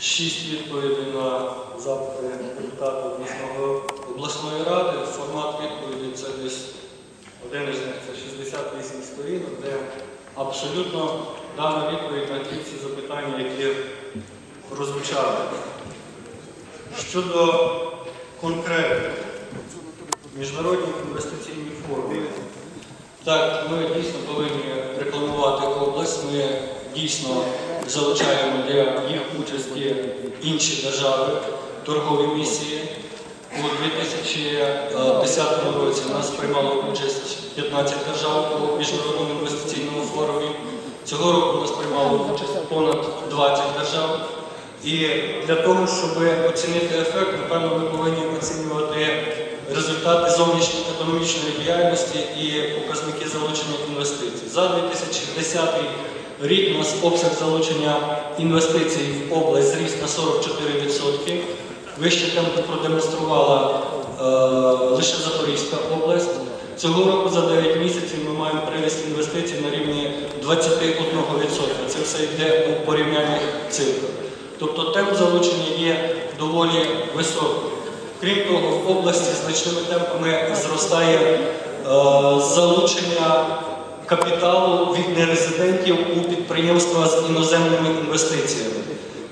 шість відповідей на запити депутата обласної ради. Формат відповіді це десь один із них це 68 сторінок, де абсолютно дана відповідь на ті всі запитання, які прозвучали. Щодо конкретних міжнародних інвестиційних форумів, так, ми дійсно повинні дійсно залучаємо для їх участі інші держави, торгові місії. У 2010 році нас приймало участь 15 держав у міжнародному інвестиційному форумі. Цього року нас приймало участь понад 20 держав. І для того, щоб оцінити ефект, напевно, ми повинні оцінювати результати зовнішньоекономічної діяльності і показники залучення інвестицій. За 2010 рік у нас обсяг залучення інвестицій в область зріс на 44%. Вище темпи продемонструвала е, лише Запорізька область. Цього року за 9 місяців ми маємо приріст інвестицій на рівні 21%. Це все йде у порівнянних цифрах. Тобто темп залучення є доволі високий. Крім того, в області значними темпами зростає е, залучення капіталу від нерезидентів у підприємства з іноземними інвестиціями.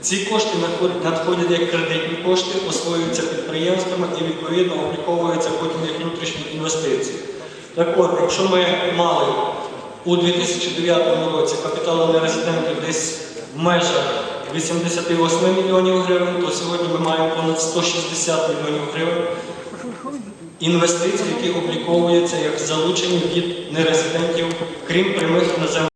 Ці кошти надходять- як кредитні кошти, освоюються підприємствами і відповідно обліковуються потім як внутрішні інвестиції. Так от, якщо ми мали у 2009 році капіталу нерезидентів десь в межах 88 мільйонів гривень, то сьогодні ми маємо понад 160 мільйонів гривень інвестицій, які обліковуються як залучені від нерезидентів, крім прямих іноземних.